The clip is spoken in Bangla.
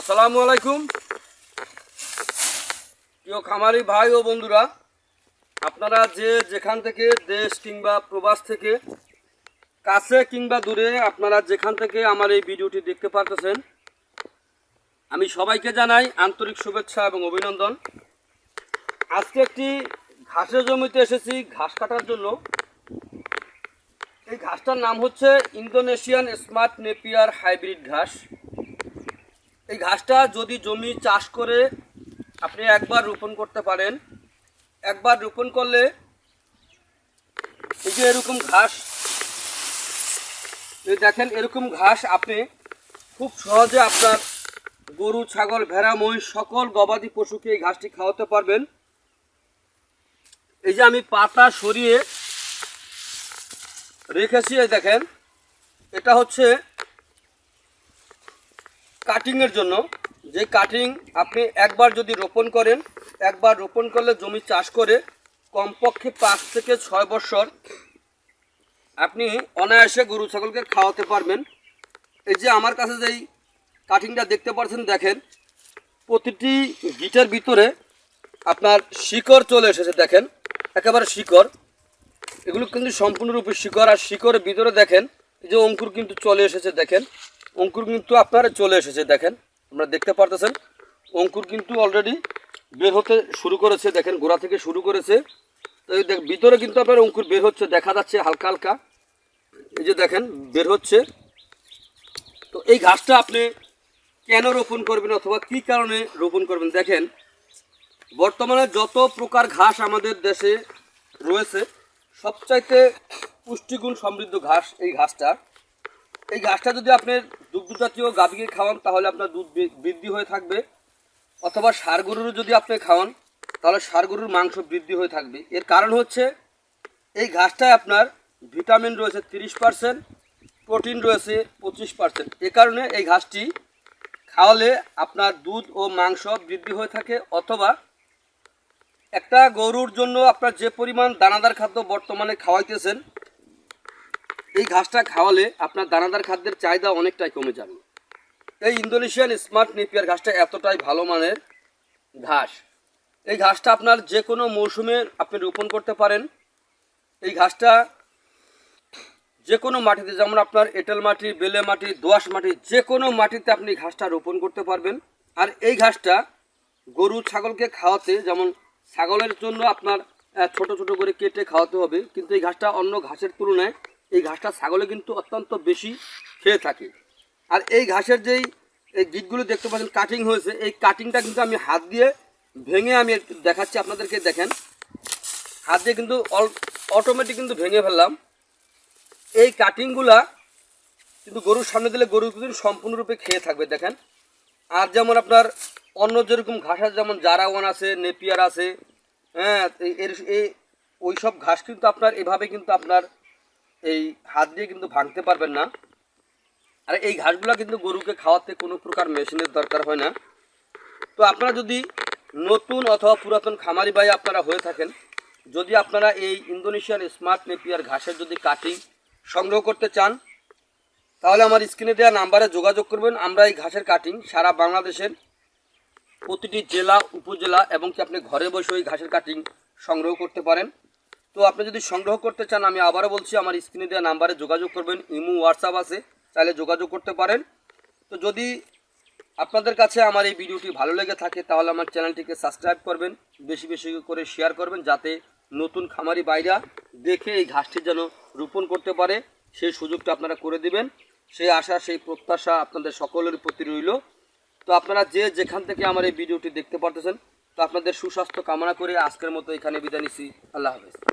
আসসালামু আলাইকুম। প্রিয় খামারি ভাই ও বন্ধুরা, আপনারা যে যেখান থেকে দেশ কিংবা প্রবাস থেকে কাছে কিংবা দূরে আপনারা যেখান থেকে আমার এই ভিডিওটি দেখতে পারতেছেন, আমি সবাইকে জানাই আন্তরিক শুভেচ্ছা এবং অভিনন্দন। আজকে একটি ঘাসের জমিতে এসেছি, ঘাস কাটার জন্য। এই ঘাসটার নাম হচ্ছে ইন্দোনেশিয়ান স্মার্ট নেপিয়ার হাইব্রিড ঘাস। এই ঘাসটা যদি জমি চাষ করে আপনি একবার রোপণ করতে পারেন। একবার রোপণ করলে এই যে এরকম ঘাস দেখেন এরকম ঘাস আপনি খুব সহজে আপনার গরু, ছাগল, ভেড়া, মহিষ সকল গবাদি পশুকে এই ঘাসটি খাওয়াতে পারবেন। এই যে আমি পাতা সরিয়ে রেখেছি দেখেন। এটা হচ্ছে কাটিংয়ের জন্য, যে কাটিং আপনি একবার যদি রোপণ করেন, একবার রোপণ করলে জমি চাষ করে কমপক্ষে পাঁচ থেকে ছয় বছর আপনি অনায়াসে গরু, ছাগলকে খাওয়াতে পারবেন। এই যে আমার কাছে যেই কাটিংটা দেখতে পাচ্ছেন, দেখেন, প্রতিটি গিটের ভিতরে আপনার শিকড় চলে এসেছে, দেখেন, একেবারে শিকড়। এগুলো কিন্তু সম্পূর্ণরূপে শিকড়, আর শিকড়ের ভিতরে দেখেন যে অঙ্কুর কিন্তু চলে এসেছে, দেখেন। অঙ্কুর কিন্তু আপনার চলে এসেছে, দেখেন। আপনারা দেখতে পারতেছেন, অঙ্কুর কিন্তু অলরেডি বের হতে শুরু করেছে, দেখেন, গোড়া থেকে শুরু করেছে। দেখ- ভিতরে কিন্তু আপনার অঙ্কুর বের হচ্ছে, দেখা যাচ্ছে হালকা হালকা। এই যে দেখেন, বের হচ্ছে। তো এই ঘাসটা আপনি কেন রোপণ করবেন অথবা কী কারণে রোপণ করবেন? দেখেন, বর্তমানে যত প্রকার ঘাস আমাদের দেশে রয়েছে, সবচাইতে পুষ্টিগুণ সমৃদ্ধ ঘাস এই ঘাসটা। এই ঘাসটা যদি আপনি দুগ্ধ জাতীয় গাভীকে খাওয়ান, তাহলে আপনার দুধ বৃদ্ধি হয়ে থাকবে। অথবা সার গরুরও যদি আপনি খাওয়ান, তাহলে সার গরুর মাংস বৃদ্ধি হয়ে থাকবে। এর কারণ হচ্ছে, এই ঘাসটায় আপনার ভিটামিন রয়েছে তিরিশ পার্সেন্ট, প্রোটিন রয়েছে পঁচিশ পার্সেন্ট। এ কারণে এই ঘাসটি খাওয়ালে আপনার দুধ ও মাংস বৃদ্ধি হয়ে থাকে, অথবা একটা গরুর জন্য আপনার যে পরিমাণ দানাদার খাদ্য বর্তমানে খাওয়াইতেছেন এই ঘাসটা খাওয়ালে আপনার দানাদার খাদ্যের চাহিদা অনেকটাই কমে যাবে। এই ইন্দোনেশিয়ান স্মার্ট নেপিয়ার ঘাসটা এতটাই ভালো মানের ঘাস। এই ঘাসটা আপনার যে কোনো মৌসুমে আপনি রোপণ করতে পারেন। এই ঘাসটা যে কোনো মাটিতে, যেমন আপনার এঁটেল মাটি, বেলে মাটি দোআঁশ মাটি যে কোনো মাটিতে আপনি ঘাসটা রোপণ করতে পারবেন। আর এই ঘাসটা গরু ছাগলকে খাওয়াতে, যেমন ছাগলের জন্য আপনার ছোট ছোট করে কেটে খাওয়াতে হবে, কিন্তু এই ঘাসটা অন্য ঘাসের তুলনায় এই ঘাসটা ছাগলে কিন্তু অত্যন্ত বেশি খেয়ে থাকে। আর এই ঘাসের যেই, এই গিটগুলো দেখতে পাচ্ছেন কাটিং হয়েছে, এই কাটিংটা কিন্তু আমি হাত দিয়ে ভেঙে আমি দেখাচ্ছি আপনাদেরকে, দেখেন। হাত দিয়ে কিন্তু অটোমেটিক কিন্তু ভেঙে ফেললাম। এই কাটিংগুলা কিন্তু গরুর সামনে দিলে গরু কিন্তু সম্পূর্ণরূপে খেয়ে থাকবে, দেখেন। আর যেমন আপনার অন্য যেরকম ঘাস আছে, যেমন জারাওয়ান আছে, নেপিয়ার আছে হ্যাঁ এর, এই ওই সব ঘাস কিন্তু আপনার, এভাবে কিন্তু আপনার এই হাত দিয়ে কিন্তু ভাঙতে পারবেন না। আর এই ঘাসগুলো কিন্তু গরুকে খাওয়াতে কোনো প্রকার মেশিনের দরকার হয় না। তো আপনারা যদি নতুন অথবা পুরাতন খামারি ভাই আপনারা হয়ে থাকেন, যদি আপনারা এই ইন্দোনেশিয়ান স্মার্ট নেপিয়ার ঘাসের যদি কাটিং সংগ্রহ করতে চান, তাহলে আমার স্ক্রিনে দেওয়া নাম্বারে যোগাযোগ করবেন। আমরা এই ঘাসের কাটিং সারা বাংলাদেশের প্রতিটি জেলা, উপজেলা এবং কি আপনি ঘরে বসে ওই ঘাসের কাটিং সংগ্রহ করতে পারেন। তো আপনি যদি সংগ্রহ করতে চান, আমি আবারও বলছি, আমার স্ক্রিনে দেওয়া নাম্বারে যোগাযোগ করবেন, ইমো, হোয়াটসঅ্যাপ আছে, চাইলে যোগাযোগ করতে পারেন। তো যদি আপনাদের কাছে আমার এই ভিডিওটি ভালো লেগে থাকে, তাহলে আমার চ্যানেলটিকে সাবস্ক্রাইব করবেন, বেশি বেশি করে শেয়ার করবেন, যাতে নতুন খামারি বাইরা দেখে এই ঘাসটি যেন রোপণ করতে পারে। সেই সুযোগটা আপনারা করে দিবেন। সেই আশা, সেই প্রত্যাশা আপনাদের সকলের প্রতি রইল। তো আপনারা যে যেখান থেকে আমার এই ভিডিওটি দেখতে পারতেছেন, তো আপনাদের সুস্বাস্থ্য কামনা করে আজকের মতো এখানে বিদায় নিচ্ছি। আল্লাহ হাফেজ।